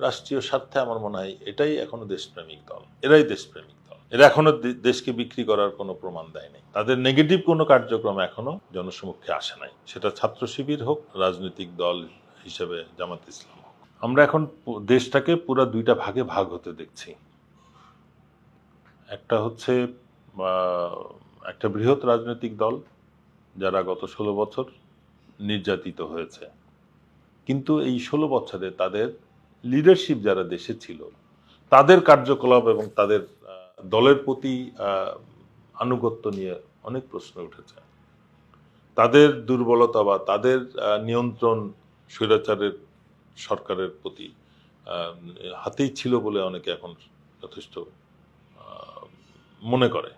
রাষ্ট্রীয় স্বার্থে আমার মনে হয় এটাই এখনও দেশপ্রেমিক দল। এরাই দেশপ্রেমিক দল। এরা এখনও দেশকে বিক্রি করার কোনো প্রমাণ দেয়নি তাদের নেগেটিভ কোনো কার্যক্রম এখনও জনসমক্ষে আসে নাই। সেটা ছাত্র শিবির হোক, রাজনৈতিক দল হিসেবে জামাত ইসলাম হোক। আমরা এখন দেশটাকে পুরো দুইটা ভাগে ভাগ হতে দেখছি। একটা হচ্ছে একটা বৃহৎ রাজনৈতিক দল, যারা গত ষোলো বছর নির্যাতিত হয়েছে। কিন্তু এই ষোলো বছরে তাদের লিডারশিপ যারা দেশে ছিল, তাদের কার্যকলাপ এবং তাদের দলের প্রতি আনুগত্য নিয়ে অনেক প্রশ্ন উঠেছে। তাদের দুর্বলতা বা তাদের নিয়ন্ত্রণ স্বৈরাচারের সরকারের প্রতি হাতেই ছিল বলে অনেকে এখন যথেষ্ট মনে করে,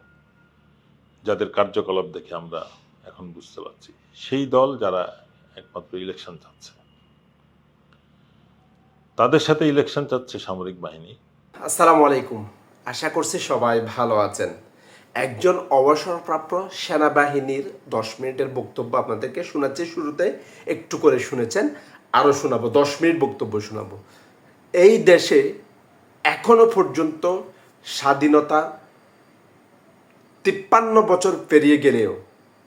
যাদের কার্যকলাপ দেখে আমরা এখন বুঝতে পারছি। সেই দল যারা একমাত্র ইলেকশন চাচ্ছে। তাদের সাথে ইলেকশন চাচ্ছে সামরিক বাহিনী। আসসালামু আলাইকুম। আশা করছি সবাই ভালো আছেন। একজন অবসরপ্রাপ্ত সেনাবাহিনীর দশ মিনিটের বক্তব্য আপনাদেরকে শোনাচ্ছি। শুরুতে একটু করে শুনেছেন, আরও শোনাবো। দশ মিনিট বক্তব্য শোনাবো। এই দেশে এখনও পর্যন্ত স্বাধীনতা তিপ্পান্ন বছর পেরিয়ে গেলেও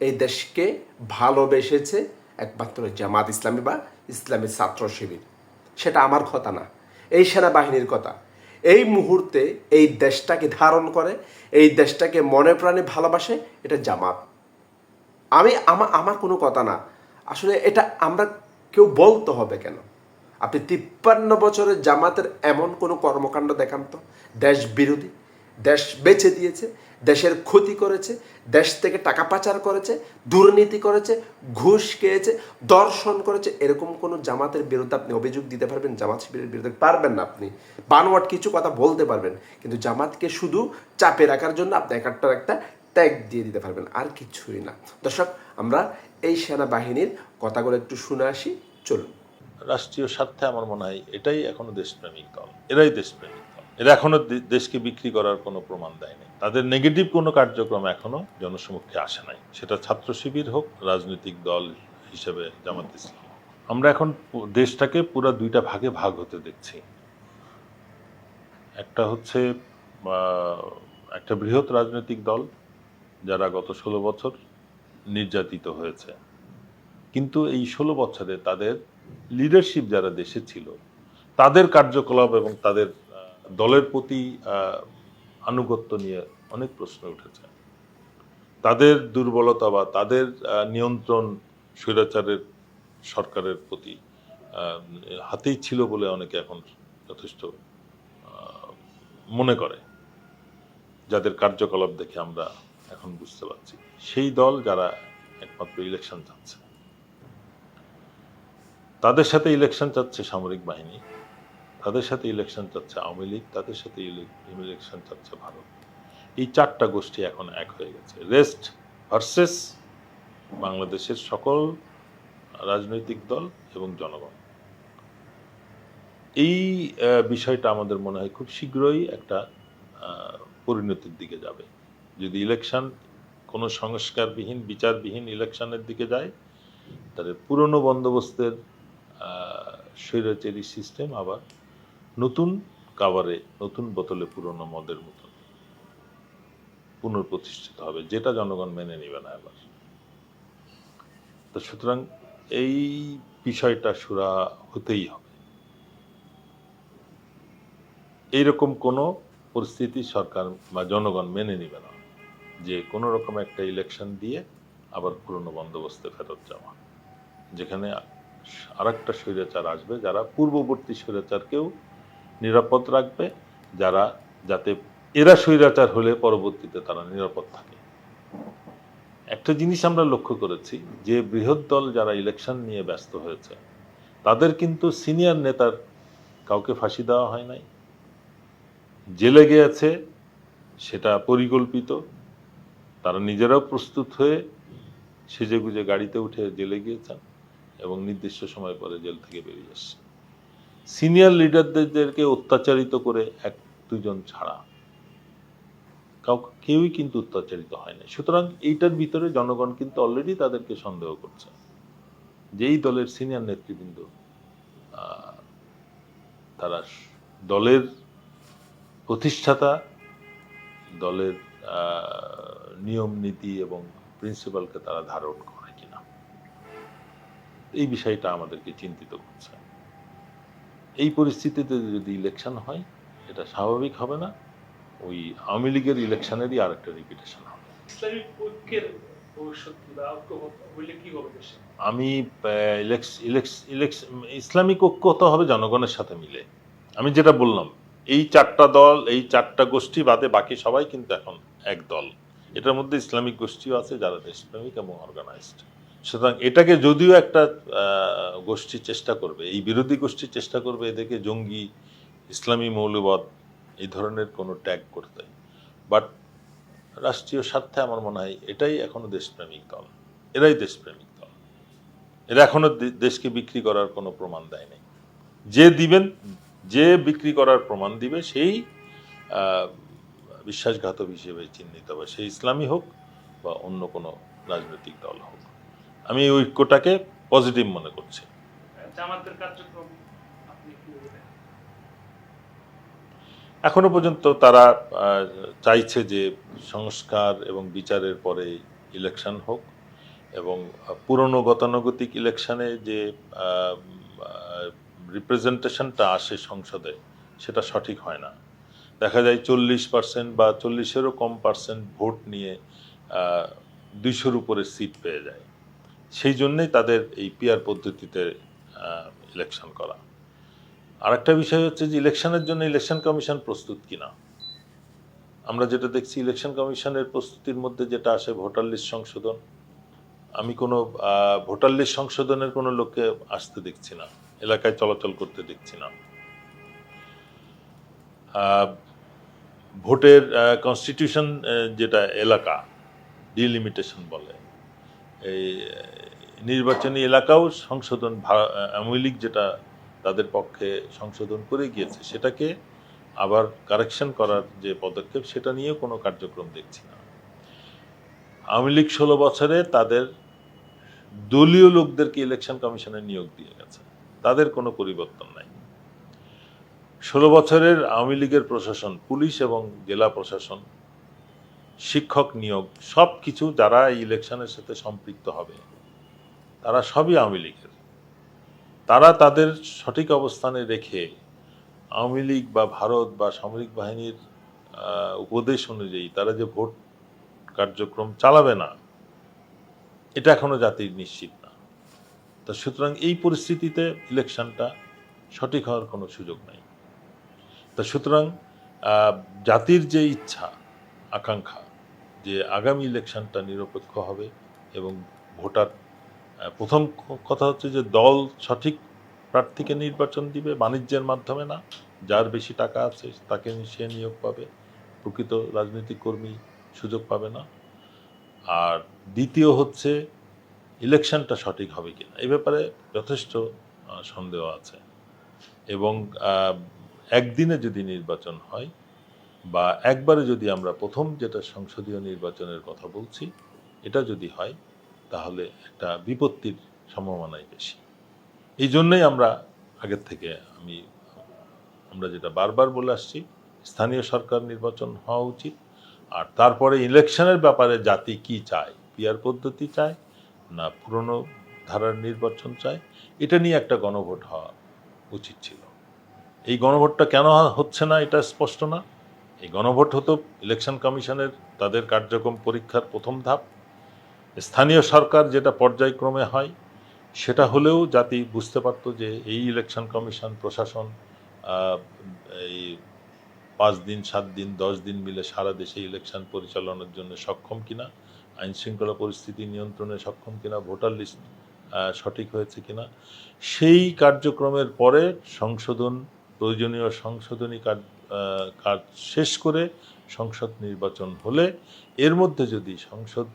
এই দেশকে ভালোবেসেছে একমাত্র জামাত ইসলামী বা ইসলামী ছাত্র শিবির। সেটা আমার কথা না, এই সেনাবাহিনীর কথা। এই মুহূর্তে এই দেশটাকে ধারণ করে, এই দেশটাকে মনে প্রাণে ভালোবাসে, এটা জামাত। আমি আমার আমার কোনো কথা না। আসলে এটা আমরা কেউ বলতে হবে কেন? আপনি তিপ্পান্ন বছরের জামাতের এমন কোনো কর্মকাণ্ড দেখান তো। দেশ বিরোধী, দেশ বেছে দিয়েছে দেশের ক্ষতি করেছে, দেশ থেকে টাকা পাচার করেছে, দুর্নীতি করেছে, ঘুষ খেয়েছে, দর্শন করেছে, এরকম কোনো জামাতের বিরুদ্ধে আপনি অভিযোগ দিতে পারবেন? জামাত শিবিরের বিরুদ্ধে পারবেন না আপনি। বানোয়াট কিছু কথা বলতে পারবেন, কিন্তু জামাতকে শুধু চাপে রাখার জন্য আপনি একটার একটা ট্যাগ দিয়ে দিতে পারবেন, আর কিছুই না। দর্শক, আমরা এই সেনাবাহিনীর কথাগুলো একটু শুনে আসি, চলুন। রাষ্ট্রীয় স্বার্থে আমার মনে হয় এটাই এখনও দেশপ্রেমিক দল, এরাই দেশপ্রেমিক। এরা এখনও দে- দেশকে বিক্রি করার কোনো প্রমাণ দেয়নি। তাদের নেগেটিভ কোনো কার্যক্রম এখনও জনসমক্ষে আসে নাই। সেটা ছাত্র শিবির হোক, রাজনৈতিক দল হিসেবে জামাত ইসলাম আমরা এখন দেশটাকে পুরো দুইটা ভাগে ভাগ হতে দেখছি। একটা হচ্ছে একটা বৃহৎ রাজনৈতিক দল, যারা গত ষোলো বছর নির্যাতিত হয়েছে। কিন্তু এই ষোলো বছরে তাদের লিডারশিপ যারা দেশে ছিল, তাদের কার্যকলাপ এবং তাদের দলের প্রতি আনুগত্য নিয়ে অনেক প্রশ্ন উঠেছে। তাদের দুর্বলতা বা তাদের নিয়ন্ত্রণ স্বৈরাচারের সরকারের প্রতি হাতেই ছিল বলে অনেকে এখন যথেষ্ট মনে করে, যাদের কার্যকলাপ দেখে আমরা এখন বুঝতে পারছি। সেই দল যারা একমাত্র ইলেকশন চাচ্ছে। তাদের সাথে ইলেকশন চাচ্ছে সামরিক বাহিনী। তাদের সাথে ইলেকশন চাচ্ছে আওয়ামী লীগ, তাদের সাথে ইলেকশন চাচ্ছে ভারত। এই চারটা গোষ্ঠী এখন এক হয়ে গেছে। রেস্ট ভার্সেস বাংলাদেশের সকল রাজনৈতিক দল এবং জনগণ। এই বিষয়টা আমাদের মনে হয় খুব শীঘ্রই একটা পরিণতির দিকে যাবে। যদি ইলেকশন কোনো সংস্কারবিহীন, বিচারবিহীন ইলেকশনের দিকে যায়, তাহলে পুরনো বন্দোবস্তের স্বৈরাচারী সিস্টেম আবার নতুন কাভারে নতুন বোতলে পুরনো মদের মতন পুনঃপ্রতিষ্ঠিত হবে, যেটা জনগণ মেনে নেবে না এবার। তো সুতরাং এই বিষয়টা সুরা হতেই হবে। এইরকম কোনো পরিস্থিতি সরকার বা জনগণ মেনে নেবে না, যে কোনো রকম একটা ইলেকশন দিয়ে আবার পুরনো বন্দোবস্তে ফেরত যাওয়া, যেখানে আর একটা স্বৈরাচার আসবে, যারা পূর্ববর্তী স্বৈরাচারকেও নিরাপদ রাখবে, যারা যাতে এরা স্বৈরাচার হলে পরবর্তীতে তারা নিরাপদ থাকে। একটা জিনিস আমরা লক্ষ্য করেছি, যে বৃহৎ দল যারা ইলেকশন নিয়ে ব্যস্ত হয়েছে, তাদের কিন্তু সিনিয়র নেতার কাউকে ফাঁসি দেওয়া হয় নাই। জেলে গিয়েছে, সেটা পরিকল্পিত, তারা নিজেরাও প্রস্তুত হয়ে সেজে গুজে গাড়িতে উঠে জেলে গিয়েছেন এবং নির্দিষ্ট সময় পরে জেল থেকে বেরিয়ে আসছে সিনিয়র লিডারদেরকে অত্যাচারিত করে এক দুজন ছাড়া। কাউকে কেউই কিন্তু অত্যাচারিত হয় না সুতরাং এইটার ভিতরে জনগণ কিন্তু অলরেডি তাদেরকে সন্দেহ করছে যে এই দলের সিনিয়র নেতৃবৃন্দ তারা দলের প্রতিষ্ঠাতা, দলের নিয়ম, নীতি এবং প্রিন্সিপালকে তারা ধারণ করে কিনা। এই বিষয়টা আমাদেরকে চিন্তিত করছে। এই পরিস্থিতিতে যদি ইলেকশন হয় এটা স্বাভাবিক হবে না। ওই আওয়ামী লীগের ইলেকশনেরই আরেকটা রিপিটেশন হবে। ইসলামিক আমি ইসলামিক ঐক্য তো হবে জনগণের সাথে মিলে। আমি যেটা বললাম এই চারটা দল এই চারটা গোষ্ঠী বাদে বাকি সবাই কিন্তু এখন এক দল এটার মধ্যে ইসলামিক গোষ্ঠীও আছে যারা দেশপ্রেমিক এবং অর্গানাইজড সুতরাং এটাকে যদিও একটা গোষ্ঠী চেষ্টা করবে, এই বিরোধী গোষ্ঠী চেষ্টা করবে, এদেরকে জঙ্গি, ইসলামী মৌলবাদ এই ধরনের কোনো ট্যাগ করতে বাট রাষ্ট্রীয় স্বার্থে আমার মনে হয় এটাই এখনও দেশপ্রেমিক দল। এরাই দেশপ্রেমিক দল। এরা এখনও দে- দেশকে বিক্রি করার কোনো প্রমাণ দেয় নাই যে দিবেন, যে বিক্রি করার প্রমাণ দিবে, সেই বিশ্বাসঘাতক হিসেবে চিহ্নিত হবে। সেই ইসলামী হোক বা অন্য কোনো রাজনৈতিক দল হোক। আমি এই ঐক্যটাকে পজিটিভ মনে করছি। এখনও পর্যন্ত তারা চাইছে যে সংস্কার এবং বিচারের পরে ইলেকশন হোক এবং পুরনো গতানুগতিক ইলেকশনে যে রিপ্রেজেন্টেশনটা আসে সংসদে সেটা সঠিক হয় না। দেখা যায় চল্লিশ পার্সেন্ট বা চল্লিশেরও কম পার্সেন্ট ভোট নিয়ে দুইশোর উপরে সিট পেয়ে যায়। সেই জন্যই তাদের এই পিয়ার পদ্ধতিতে ইলেকশন করা। আরেকটা বিষয় হচ্ছে যে ইলেকশনের জন্য ইলেকশন কমিশন প্রস্তুত কিনা। আমরা যেটা দেখছি, ইলেকশন কমিশনের প্রস্তুতির মধ্যে যেটা আসে ভোটার লিস্ট সংশোধন। আমি কোনো ভোটার লিস্ট সংশোধনের কোনো লোককে আসতে দেখছি না, এলাকায় চলাচল করতে দেখছি না। ভোটের কনস্টিটিউশন যেটা এলাকা ডিলিমিটেশন বলে এই নির্বাচনী এলাকাও সংশোধন আওয়ামী লীগ যেটা তাদের পক্ষে সংশোধন করে গিয়েছে, সেটাকে আবার কারেকশন করার যে পদক্ষেপ, সেটা নিয়েও কোনো কার্যক্রম দেখছি না। আওয়ামী লীগ ষোলো বছরে তাদের দলীয় লোকদেরকে ইলেকশন কমিশনে নিয়োগ দিয়ে গেছে। তাদের কোনো পরিবর্তন নাই। ষোলো বছরের আওয়ামী লীগের প্রশাসন, পুলিশ এবং জেলা প্রশাসন শিক্ষক নিয়োগ, সব কিছু যারা ইলেকশনের সাথে সম্পৃক্ত হবে, তারা সবই আওয়ামী লীগের। তারা তাদের সঠিক অবস্থানে রেখে আওয়ামী লীগ বা ভারত বা সামরিক বাহিনীর উপদেশ অনুযায়ী তারা যে ভোট কার্যক্রম চালাবে না, এটা এখনও জাতির নিশ্চিত না। তা সুতরাং এই পরিস্থিতিতে ইলেকশনটা সঠিক হওয়ার কোনো সুযোগ নাই। তা সুতরাং জাতির যে ইচ্ছা, আকাঙ্ক্ষা যে আগামী ইলেকশনটা নিরপেক্ষ হবে এবং ভোটার প্রথম কথা হচ্ছে যে দল সঠিক প্রার্থীকে নির্বাচন দিবে বাণিজ্যের মাধ্যমে না, যার বেশি টাকা আছে তাকে সে নিয়োগ পাবে, প্রকৃত রাজনৈতিক কর্মী সুযোগ পাবে না। আর দ্বিতীয় হচ্ছে ইলেকশনটা সঠিক হবে কিনা, এই ব্যাপারে যথেষ্ট সন্দেহ আছে। এবং একদিনে যদি নির্বাচন হয় বা একবারে যদি আমরা প্রথম যেটা সংসদীয় নির্বাচনের কথা বলছি, এটা যদি হয়, তাহলে একটা বিপত্তির সম্ভাবনাই বেশি। এই জন্যই আমরা আগের থেকে আমি, আমরা যেটা বারবার বলে আসছি, স্থানীয় সরকার নির্বাচন হওয়া উচিত। আর তারপরে ইলেকশনের ব্যাপারে জাতি কি চায় পিয়ার পদ্ধতি চায়, না পুরনো ধারার নির্বাচন চায়, এটা নিয়ে একটা গণভোট হওয়া উচিত ছিল। এই গণভোটটা কেন হচ্ছে না, এটা স্পষ্ট না? এই গণভোট হতো ইলেকশন কমিশনের তাদের কার্যক্রম পরীক্ষার প্রথম ধাপ। স্থানীয় সরকার যেটা পর্যায়ক্রমে হয় সেটা হলেও জাতি বুঝতে পারতো যে এই ইলেকশন কমিশন প্রশাসন এই পাঁচ দিন সাত দিন দশ দিন মিলে সারা দেশে ইলেকশন পরিচালনার জন্য সক্ষম কিনা আইন শৃঙ্খলা পরিস্থিতি নিয়ন্ত্রণে সক্ষম কিনা ভোটার লিস্ট সঠিক হয়েছে কিনা সেই কার্যক্রমের পরে সংশোধন প্রয়োজনীয় সংশোধনী আহ, কাজ শেষ করে সংসদ নির্বাচন হলে এর মধ্যে যদি সংসদ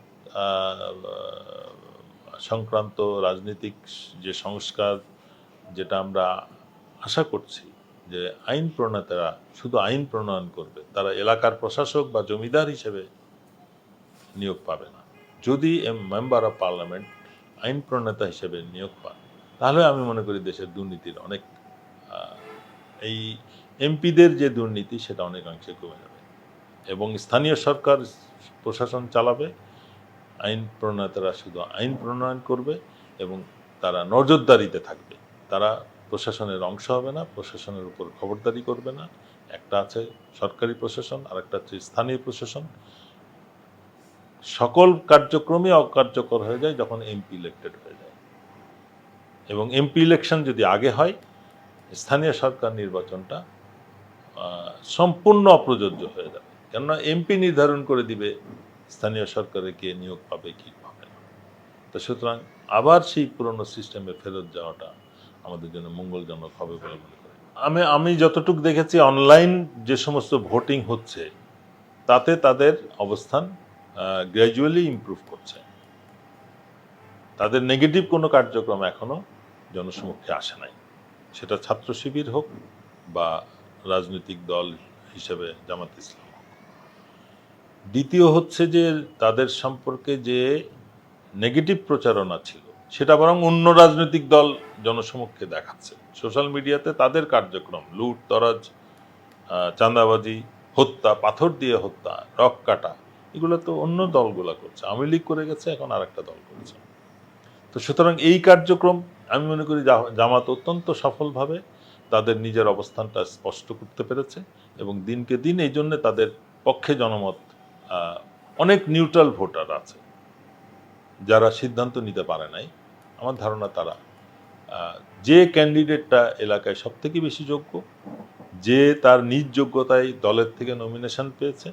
সংক্রান্ত রাজনৈতিক যে সংস্কার যেটা আমরা আশা করছি যে আইন প্রণেতারা শুধু আইন প্রণয়ন করবে, তারা এলাকার প্রশাসক বা জমিদার হিসেবে নিয়োগ পাবে না। যদি মেম্বার অফ পার্লামেন্ট আইন প্রণেতা হিসেবে নিয়োগ পান, তাহলে আমি মনে করি দেশের দুর্নীতির অনেক এই এমপিদের যে দুর্নীতি, সেটা অনেকাংশে কমে যাবে। এবং স্থানীয় সরকার, প্রশাসন চালাবে, আইন প্রণেতারা শুধু আইন প্রণয়ন করবে এবং তারা নজরদারিতে থাকবে। তারা প্রশাসনের অংশ হবে না, প্রশাসনের উপর খবরদারি করবে না। একটা আছে সরকারি প্রশাসন আর একটা হচ্ছে স্থানীয় প্রশাসন। সকল কার্যক্রমই অকার্যকর হয়ে যায় যখন এমপি ইলেক্টেড হয়ে যায়। এবং এমপি ইলেকশন যদি আগে হয়, স্থানীয় সরকার নির্বাচনটা সম্পূর্ণ অপ্রযোজ্য হয়ে যাবে। কেননা এমপি নির্ধারণ করে দিবে স্থানীয় সরকারে কে নিয়োগ পাবে, কি পাবে না। তো সুতরাং আবার সেই পুরনো সিস্টেমে ফেরত যাওয়াটা আমাদের জন্য মঙ্গলজনক হবে বলে মনে করি। আমি আমি যতটুকু দেখেছি অনলাইন যে সমস্ত ভোটিং হচ্ছে, তাতে তাদের অবস্থান গ্র্যাজুয়ালি ইমপ্রুভ করছে। তাদের নেগেটিভ কোনো কার্যক্রম এখনও জনসমক্ষে আসে নাই। সেটা ছাত্র শিবির হোক বা রাজনৈতিক দল হিসেবে জামাত ইসলাম। দ্বিতীয় হচ্ছে যে তাদের সম্পর্কে যে নেগেটিভ প্রচারণা ছিল, সেটা বরং অন্য রাজনৈতিক দল জনসমক্ষে দেখাচ্ছে। সোশ্যাল মিডিয়াতে তাদের কার্যক্রম, লুট, তরাজ চাঁদাবাজি, হত্যা, পাথর দিয়ে হত্যা, রক কাটা, এগুলো তো অন্য দলগুলো করছে। আওয়ামী লীগ করে গেছে, এখন আর একটা দল করেছে। তো সুতরাং এই কার্যক্রম আমি মনে করি জামাত অত্যন্ত সফলভাবে তাদের নিজের অবস্থানটা স্পষ্ট করতে পেরেছে এবং দিনকে দিন এই জন্যে তাদের পক্ষে জনমত অনেক নিউট্রাল ভোটার আছে। যারা সিদ্ধান্ত নিতে পারে নাই, আমার ধারণা তারা যে ক্যান্ডিডেটটা এলাকায় সব থেকে বেশি যোগ্য, যে তার নিজ যোগ্যতায় দলের থেকে নমিনেশন পেয়েছে